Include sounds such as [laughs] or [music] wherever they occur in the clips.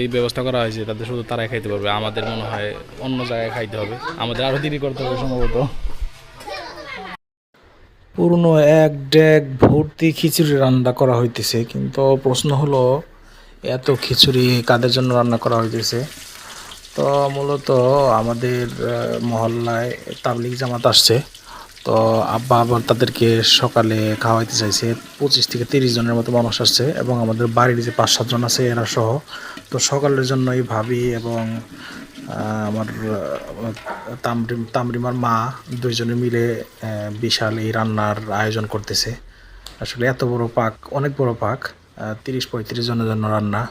এই ব্যবস্থা করা হয়েছে তাদের শুধু তারাই খাইতে পারবে। আমাদের মনে হয় অন্য জায়গায় খাইতে হবে। আমাদের আরও দেরি করতে হবে সম্ভবত। পুরনো এক ডেক ভর্তি খিচুড়ি রান্না করা হইতেছে, কিন্তু প্রশ্ন হলো, এত খিচুড়ি কাদের জন্য রান্না করা হইতেছে? তো মূলত আমাদের মহল্লায় তাবলিগ জামাত আসছে। তো আব্বা আবার তাদেরকে সকালে খাওয়াইতে চাইছে। পঁচিশ থেকে তিরিশ জনের মতো মানুষ আসছে এবং আমাদের বাড়ির যে পাঁচ সাতজন আছে এরা সহ। তো সকালের জন্যই ভাবি এবং আমার তামরিম, তামরিমার মা দুইজনে মিলে বিশাল এই রান্নার আয়োজন করতেছে। আসলে এত বড় পাক, অনেক বড় পাক তিরিশ পঁয়ত্রিশ জনের জন্য রান্না।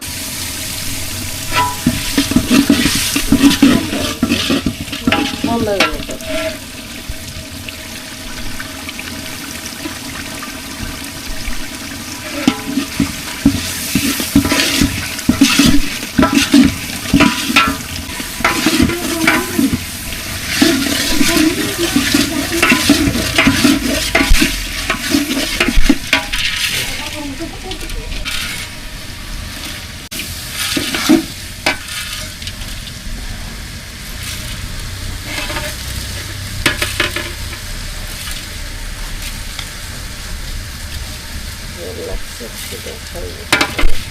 是不是都可以。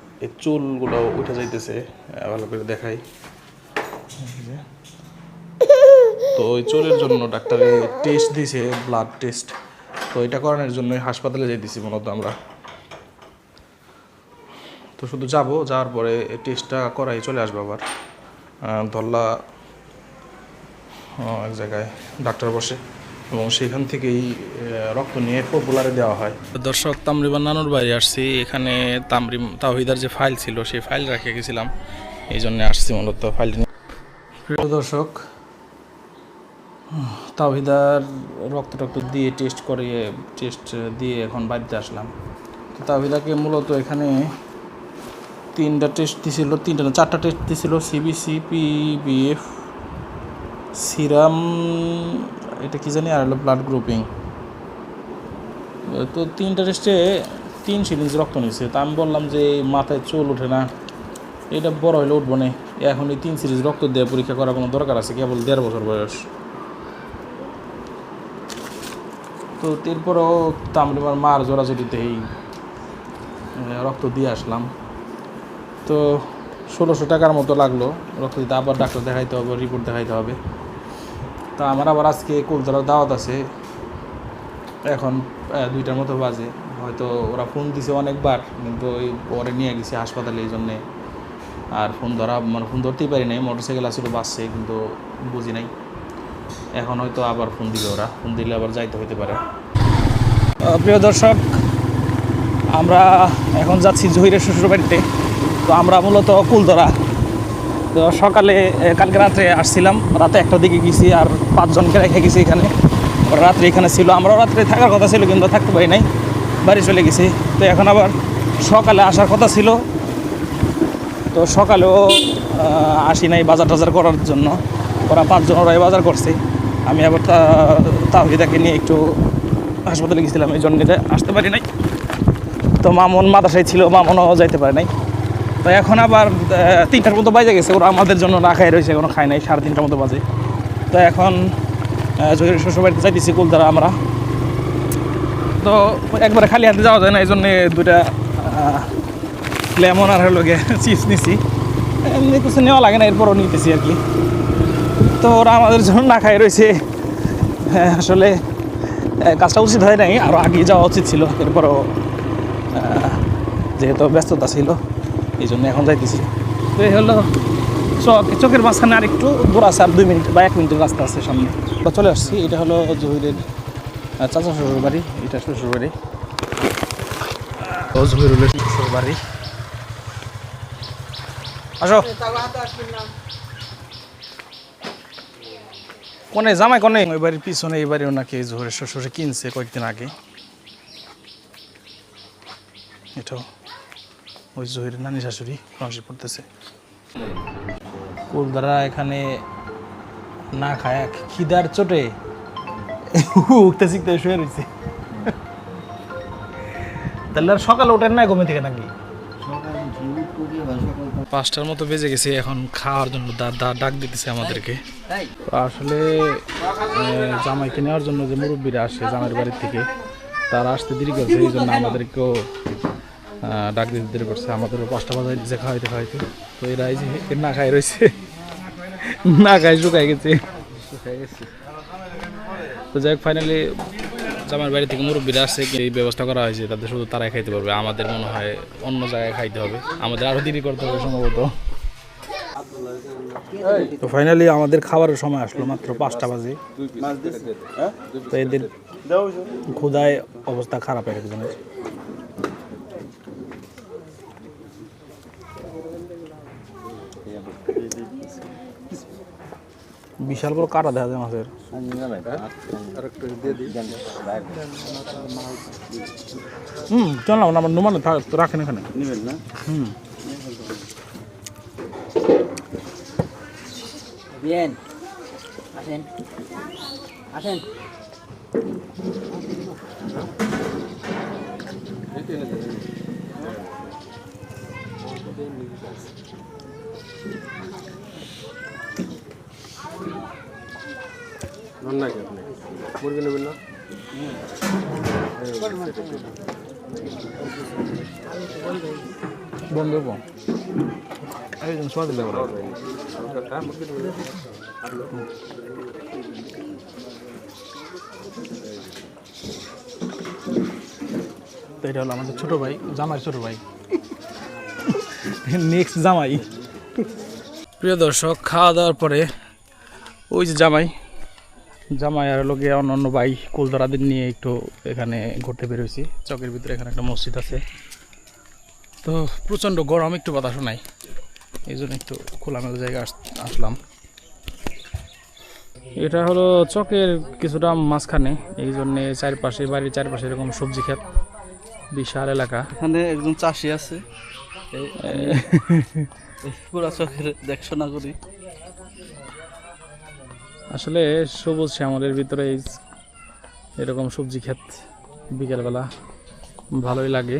এই চুলগুলো উঠে যাইতেছে ভালো করে দেখাই। তো ওই চুলের জন্য ডাক্তারে টেস্ট দিয়েছে ব্লাড টেস্ট তো এটা করানোর জন্য হাসপাতালে যাইতেছি মূলত আমরা। তো শুধু যাব, যাওয়ার পরে টেস্টটা করাই চলে আসব আবার। ধরলা এক জায়গায় ডাক্তার বসে। এবং সেখান থেকেই রক্ত নিয়ে পপুলারে দেওয়া হয়। দর্শক তামরিমান নানুর বাড়ি আসছি। এখানে তামরিম তাহিদার যে ফাইল ছিল সেই ফাইল রেখে গেছিলাম। এই জন্য আসছি মূলত ফাইলটি নিয়ে। প্রিয় দর্শক তাহিদার রক্ত টক্ত দিয়ে টেস্ট করিয়ে টেস্ট দিয়ে এখন বাড়িতে আসলাম। তো তাহিদাকে মূলত এখানে তিনটা টেস্ট দিছিল তিনটা না চারটা টেস্ট দিছিল সিবিসি পিবিএফ সিরাম এটা কি জানি আর হলো ব্লাড গ্রুপিং তো তিনটা টেস্টে তিন সিরিঞ্জ রক্ত নিয়েছে তা আমি বললাম যে মাথায় চুল ওঠে না, এটা বড় হলে উঠবো না। এখন এই তিন সিরিজ রক্ত দেওয়া পরীক্ষা করার কোনো দরকার আছে? কেবল দেড় বছর বয়স। তো এরপরেও তামরিমার মার জোড়াজুড়িতে এই রক্ত দিয়ে আসলাম। তো ষোলোশো টাকার মতো লাগল। রক্ত দিতে আবার ডাক্তার দেখাইতে হবে রিপোর্ট দেখাইতে হবে। তা আমার আবার আজকে কুলতলার দাওয়াত আছে? এখন দুইটার মতো বাজে। হয়তো ওরা ফোন দিছে অনেকবার, কিন্তু ওই পরে নিয়ে গেছে হাসপাতালে এই জন্যে। আর ফোন ধরা মানে ফোন ধরতেই পারি নাই মোটর সাইকেল আসলে বাসছে কিন্তু বুঝি নাই। এখন হয়তো আবার ফোন দিবে ওরা। ফোন দিলে আবার যাইতে হইতে পারে। প্রিয় দর্শক, আমরা এখন যাচ্ছি জহিরের শ্বশুর বাড়িতে। তো আমরা মূলত কুলতরা তো সকালে কালকে রাত্রে আসছিলাম। রাতে একটা দিকে গেছি আর পাঁচজনকে রেখে গেছি এখানে। রাত্রে এখানে ছিল আমরাও রাত্রে থাকার কথা ছিল কিন্তু থাকতে পারি নাই, বাড়ি চলে গেছি। তো এখন আবার সকালে আসার কথা ছিল। তো সকালেও আসি নাই বাজার টাজার করার জন্য। ওরা পাঁচজন ওরাই বাজার করছে। আমি আবার তাহিদাকে নিয়ে একটু হাসপাতালে গেছিলাম, এই জন্য আসতে পারি নাই। তো মামন মাদাসায় ছিল, মামনও যাইতে পারে নাই। তো এখন আবার তিনটার মতো বাজে গেছে, ওরা আমাদের জন্য রাখাই রয়েছে, এখনও খায় নাই, সাড়ে তিনটার মতো বাজে। তো এখন শ্বশুরবাড়িতে যাইতেছি কুলধারা আমরা। তো একবারে খালি হাতে যাওয়া যায় না এই জন্যে দুইটা লেমন আর হলো গিয়ে চিপস নিছি। এমনি কিছু নেওয়া লাগে না এরপরও নিতেছি আর কি। তো ওরা আমাদের জন্য না খাই রয়েছে। হ্যাঁ, আসলে কাজটা উচিত হয় নাই আরও আগে যাওয়া উচিত ছিল এরপরও যেহেতু ব্যস্ততা ছিল এই জন্য এখন যাইতেছি। তো এই হলো। চক চোখের মাঝখানে আর একটু দূর আছে আর দুই মিনিট বা এক মিনিটের রাস্তা আছে সামনে। তো চলে আসছি এটা হলো জহিরের চাচা শ্বশুর বাড়ি এটা শ্বশুর বাড়ি। জহিরুলের শ্বশুর বাড়ি। আসো। কোনে জামাই কোনে? ওই বাড়ির পিছনে এই বাড়িও নাকি জোহরের শ্বশুরে কিনছে কয়েকদিন আগে। এটাও ওই জহির নানি শাশুড়ি ফরাসি পড়তেছে। কুলদারা এখানে না খায় খিদার চোটে। উঠতে শিখতে শুয়ে রয়েছে তাহলে আর সকালে ওঠেন না ঘুমে থেকে নাকি? পাঁচটার মতো বেজে গেছে এখন খাওয়ার জন্য দা- দা- ডাক দিতেছে আমাদেরকে। আসলে আহ, জামাইকে নেওয়ার জন্য যে মুরব্বীরা আসে জামাইয়ের বাড়ির থেকে তারা আসতে দেরি করছে এই জন্য আমাদেরকেও ডাক দিতে দেরি করছে আমাদেরও পাঁচটা বাজায় দিচ্ছে খাওয়াইতে খাওয়াইতে। তো এরা এই যে না খাই রয়েছে, না খাই শুকাই গেছে। তো যাই হোক ফাইনালি আমার বাড়ি থেকে মুরব্বীরা আসছে, এই ব্যবস্থা করা হয়েছে, তাদের শুধু তারাই খাইতে পারবে, আমাদের মনে হয় অন্য জায়গায় খাইতে হবে, আমাদের আরও দেরি করতে হবে সম্ভবত। তো ফাইনালি আমাদের খাবারের সময় আসলো, মাত্র পাঁচটা বাজে। তো এদের ক্ষুদায় অবস্থা খারাপ এক একজনের। বিশাল বড় কাটা দেখা যায় মাছের হুম, চল না, আমার নুমান রাখেন এখানে হুম. Hacen. Hacen. বন্ধ করব এই জন্য সোয়া দিলে তো এটা হলো আমাদের ছোট ভাই জামাই ছোট ভাই। নেক্সট জামাই। প্রিয় দর্শক খাওয়া দাওয়ার পরে ওই যে জামাই জামাই আর লোকে অন্য অন্য ভাই কুলদরাদের নিয়ে একটু এখানে ঘুরতে বেরোইছি চকের ভিতরে এখানে একটা মসজিদ আছে। তো প্রচণ্ড গরম একটু বাতাস নাই। এই জন্য একটু খোলামেলা জায়গায় আস- আসলাম। এটা হলো চকের কিছুটা মাঝখানে। এই জন্যে চারপাশে বাড়ির চারপাশে এরকম সবজি ক্ষেত। বিশাল এলাকা। এখানে একজন চাষি আছে। [laughs] পুরা চোখের দেখশোনা করি। আসলে সবুজ শ্যামলের ভিতরে এরকম সবজি ক্ষেত বিকেলবেলা ভালোই লাগে।